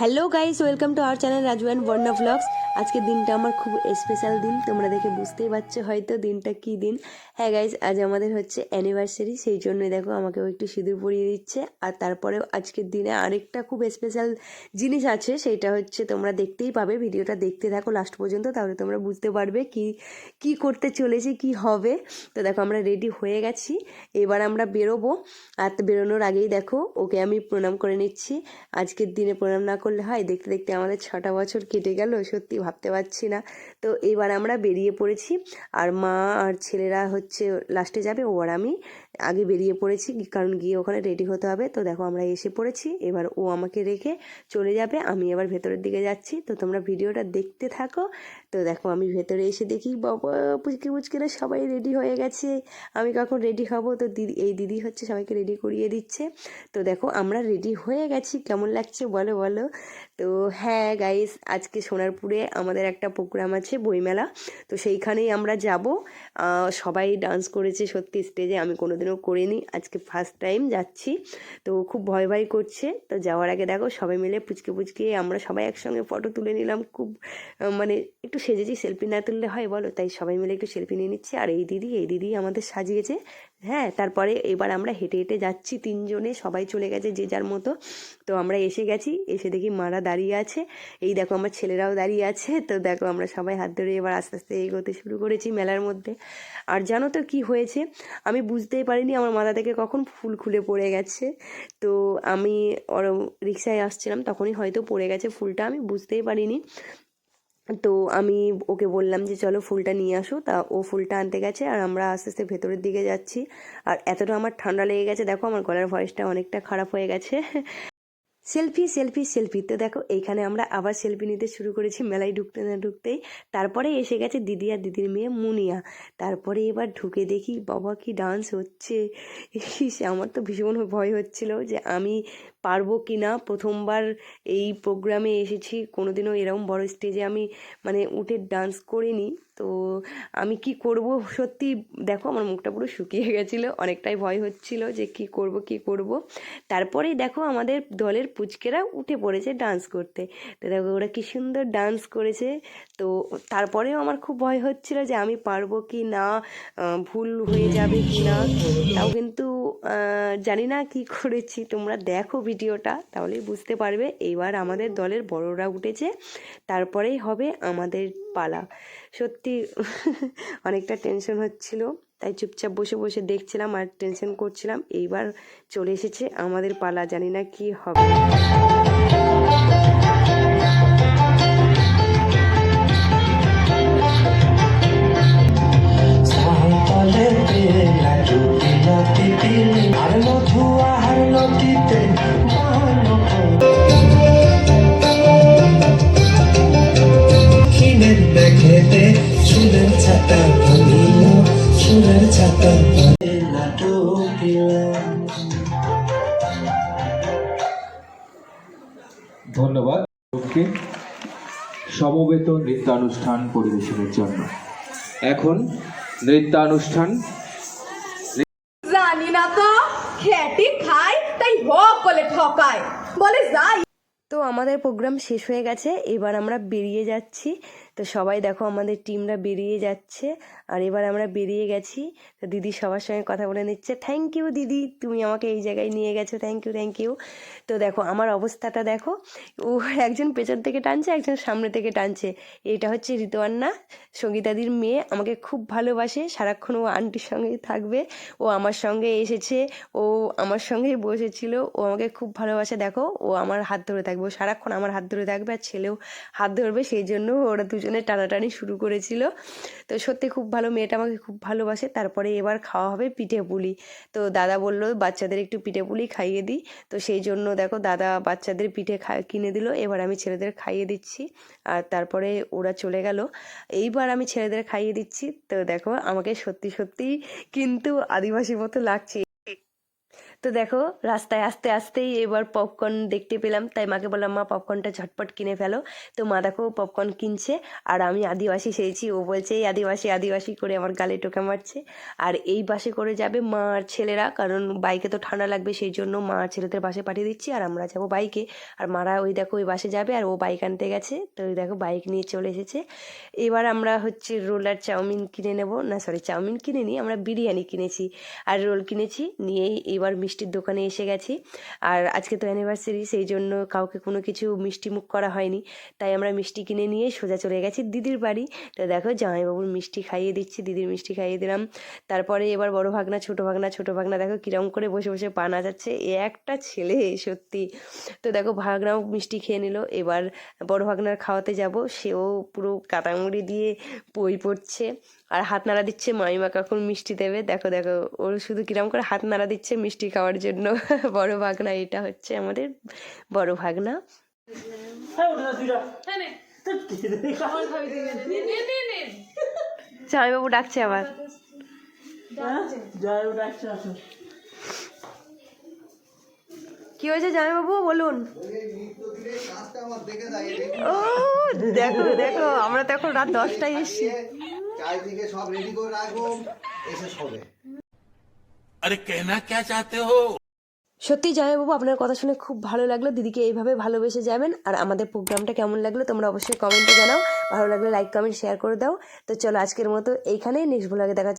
hello guys welcome to our channel Raju and Barna vlogs আজকের দিনটা আমার খুব স্পেশাল দিন তোমরা দেখে বুঝতেই পারছো হয়তো দিনটা কী দিন হ্যাঁ গাইজ আজ আমাদের হচ্ছে অ্যানিভার্সারি সেই জন্যই দেখো আমাকেও একটু সিঁদুর পরিয়ে দিচ্ছে আর তারপরেও আজকের দিনে আরেকটা খুব স্পেশাল জিনিস আছে সেটা হচ্ছে তোমরা দেখতেই পাবে ভিডিওটা দেখতে থাকো লাস্ট পর্যন্ত তাহলে তোমরা বুঝতে পারবে কি কি করতে চলেছে কি হবে তো দেখো আমরা রেডি হয়ে গেছি এবার আমরা বেরোবো আর বেরোনোর আগেই দেখো ওকে আমি প্রণাম করে নিচ্ছি আজকের দিনে প্রণাম না করলে হয় দেখতে দেখতে আমাদের ছটা বছর কেটে গেল সত্যি ভাবতে পারছি না তো এবার আমরা বেরিয়ে পড়েছি আর মা আর ছেলেরা হচ্ছে লাস্টে যাবে ও আর আমি আগে বেরিয়ে পড়েছি কারণ গিয়ে ওখানে রেডি হতে হবে তো দেখো আমরা এসে পড়েছি এবার ও আমাকে রেখে চলে যাবে আমি এবার ভেতরের দিকে যাচ্ছি তো তোমরা ভিডিওটা দেখতে থাকো তো দেখো আমি ভেতরে এসে দেখি বাবা পুচকি পুচকিরা সবাই রেডি হয়ে গেছে আমি কখন রেডি হব তো দিদি এই দিদি হচ্ছে সবাইকে রেডি করিয়ে দিচ্ছে তো দেখো আমরা রেডি হয়ে গেছি কেমন লাগছে বলো বলো তো হ্যাঁ গাইস আজকে সোনারপুরে আমাদের একটা প্রোগ্রাম আছে বইমেলা তো সেইখানেই আমরা যাব সবাই ডান্স করেছে সত্যি স্টেজে আমি কোনোদিনও এখনও করিনি আজকে ফার্স্ট টাইম যাচ্ছি তো খুব ভয় ভয় করছে তো যাওয়ার আগে দেখো সবাই মিলে পুচকে পুচকে আমরা সবাই একসঙ্গে ফটো তুলে নিলাম খুব মানে একটু সেজেছি সেলফি না তুললে হয় বলো তাই সবাই মিলে একটু সেলফি নিয়ে নিচ্ছি আর এই দিদি এই দিদি আমাদের সাজিয়েছে হ্যাঁ তারপরে এবার আমরা হেঁটে হেঁটে যাচ্ছি তিনজনে সবাই চলে গেছে যে যার মতো তো আমরা এসে গেছি এসে দেখি মারা দাঁড়িয়ে আছে এই দেখো আমার ছেলেরাও দাঁড়িয়ে আছে তো দেখো আমরা সবাই হাত ধরে এবার আস্তে আস্তে এগোতে শুরু করেছি মেলার মধ্যে আর জানো তো কি হয়েছে আমি বুঝতেই পারিনি আমার মাথা থেকে কখন ফুল খুলে পড়ে গেছে তো আমি ওর রিক্সায় আসছিলাম তখনই হয়তো পড়ে গেছে ফুলটা আমি বুঝতেই পারিনি তো আমি ওকে বললাম যে চলো ফুলটা নিয়ে আসো তা ও ফুলটা আনতে গেছে আর আমরা আস্তে আস্তে ভেতরের দিকে যাচ্ছি আর এতটা আমার ঠান্ডা লেগে গেছে দেখো আমার গলার ভয়েসটা অনেকটা খারাপ হয়ে গেছে সেলফি সেলফি সেলফি তো দেখো এইখানে আমরা আবার সেলফি নিতে শুরু করেছি মেলায় ঢুকতে না ঢুকতেই তারপরে এসে গেছে দিদি আর দিদির মেয়ে মুনিয়া তারপরে এবার ঢুকে দেখি বাবা কি ডান্স হচ্ছে আমার তো ভীষণ ভয় হচ্ছিল যে আমি পারবো কি না প্রথমবার এই প্রোগ্রামে এসেছি কোনোদিনও এরকম বড় স্টেজে আমি মানে উঠে ডান্স করিনি তো আমি কি করব সত্যি দেখো আমার মুখটা পুরো শুকিয়ে গেছিলো অনেকটাই ভয় হচ্ছিল যে কি করব কি করব তারপরেই দেখো আমাদের দলের পুচকেরা উঠে পড়েছে ডান্স করতে তো দেখো ওরা কি সুন্দর ডান্স করেছে তো তারপরেও আমার খুব ভয় হচ্ছিল যে আমি পারবো কি না ভুল হয়ে যাবে কি না তাও কিন্তু জানি না কি করেছি তোমরা দেখো ভিডিওটা তাহলেই বুঝতে পারবে এইবার আমাদের দলের বড়রা উঠেছে তারপরেই হবে আমাদের পালা সত্যি অনেকটা টেনশন হচ্ছিল তাই চুপচাপ বসে বসে দেখছিলাম আর টেনশন করছিলাম এইবার চলে এসেছে আমাদের পালা জানি না কি হবে ধন্যবাদ লোককে সমবেত নৃত্যানুষ্ঠান পরিবেশনের জন্য এখন নৃত্যানুষ্ঠান জানি না তো খায় তাই হোক বলে ঠকায় বলে যাই তো আমাদের প্রোগ্রাম শেষ হয়ে গেছে এবার আমরা বেরিয়ে যাচ্ছি তো সবাই দেখো আমাদের টিমরা বেরিয়ে যাচ্ছে আর এবার আমরা বেরিয়ে গেছি তো দিদি সবার সঙ্গে কথা বলে নিচ্ছে থ্যাংক ইউ দিদি তুমি আমাকে এই জায়গায় নিয়ে গেছো থ্যাংক ইউ থ্যাংক ইউ তো দেখো আমার অবস্থাটা দেখো ও একজন পেছন থেকে টানছে একজন সামনে থেকে টানছে এটা হচ্ছে ঋতুয়ান্না সঙ্গীতাদির মেয়ে আমাকে খুব ভালোবাসে সারাক্ষণ ও আন্টির সঙ্গেই থাকবে ও আমার সঙ্গে এসেছে ও আমার সঙ্গেই বসেছিল ও আমাকে খুব ভালোবাসে দেখো ও আমার হাত ধরে থাকবে ও সারাক্ষণ আমার হাত ধরে থাকবে আর ছেলেও হাত ধরবে সেই জন্য ওরা দুজন দুজনের টানাটানি শুরু করেছিল তো সত্যি খুব ভালো মেয়েটা আমাকে খুব ভালোবাসে তারপরে এবার খাওয়া হবে পিঠে পুলি তো দাদা বললো বাচ্চাদের একটু পিঠে পুলি খাইয়ে দিই তো সেই জন্য দেখো দাদা বাচ্চাদের পিঠে কিনে দিল এবার আমি ছেলেদের খাইয়ে দিচ্ছি আর তারপরে ওরা চলে গেল এইবার আমি ছেলেদের খাইয়ে দিচ্ছি তো দেখো আমাকে সত্যি সত্যি কিন্তু আদিবাসী মতো লাগছে তো দেখো রাস্তায় আস্তে আস্তেই এবার পপকর্ন দেখতে পেলাম তাই মাকে বললাম মা পপকর্নটা ঝটপট কিনে ফেলো তো মা দেখো পপকর্ন কিনছে আর আমি আদিবাসী সেইছি ও বলছে এই আদিবাসী আদিবাসী করে আমার গালে টোকে মারছে আর এই বাসে করে যাবে মা আর ছেলেরা কারণ বাইকে তো ঠান্ডা লাগবে সেই জন্য মা আর ছেলেদের বাসে পাঠিয়ে দিচ্ছি আর আমরা যাবো বাইকে আর মারা ওই দেখো ওই বাসে যাবে আর ও বাইক আনতে গেছে তো ওই দেখো বাইক নিয়ে চলে এসেছে এবার আমরা হচ্ছে রোল আর চাউমিন কিনে নেবো না সরি চাউমিন কিনে নিই আমরা বিরিয়ানি কিনেছি আর রোল কিনেছি নিয়েই এবার মিশ মিষ্টির দোকানে এসে গেছি আর আজকে তো অ্যানিভার্সারি সেই জন্য কাউকে কোনো কিছু মিষ্টি মুখ করা হয়নি তাই আমরা মিষ্টি কিনে নিয়ে সোজা চলে গেছি দিদির বাড়ি তো দেখো জামাইবাবুর মিষ্টি খাইয়ে দিচ্ছি দিদির মিষ্টি খাইয়ে দিলাম তারপরে এবার বড় ভাগনা ছোটো ভাগনা ছোটো ভাগনা দেখো কিরম করে বসে বসে পানা যাচ্ছে এ একটা ছেলে সত্যি তো দেখো ভাগনাও মিষ্টি খেয়ে নিল এবার বড় ভাগনার খাওয়াতে যাব সেও পুরো কাতামুড়ি দিয়ে বই পড়ছে আর হাত নাড়া দিচ্ছে মাইমা কখন মিষ্টি দেবে দেখো দেখো ওর শুধু কিরম করে হাত নাড়া দিচ্ছে মিষ্টি খাওয়া খাওয়ার জন্য বড় ভাগনা এটা হচ্ছে আমাদের বড় ভাগনা হ্যাঁ, হ্যাঁ, জামাইবাবু ডাকছে আবার হ্যাঁ, কি হয়েছে জামাইবাবু বলুন ও দেখো দেখো আমরা তো এখন রাত দশটায় এসছি চারিদিকে সব রেডি করে রাখবো এসে সবে আরে কেনা কে চাতে হো সত্যি বাবু আপনার কথা শুনে খুব ভালো লাগলো দিদিকে এইভাবে ভালোবেসে যাবেন আর আমাদের প্রোগ্রামটা কেমন লাগলো তোমরা অবশ্যই কমেন্টে জানাও ভালো লাগলে লাইক কমেন্ট শেয়ার করে দাও তো চলো আজকের মতো এইখানেই নেক্সট ব্লগে দেখা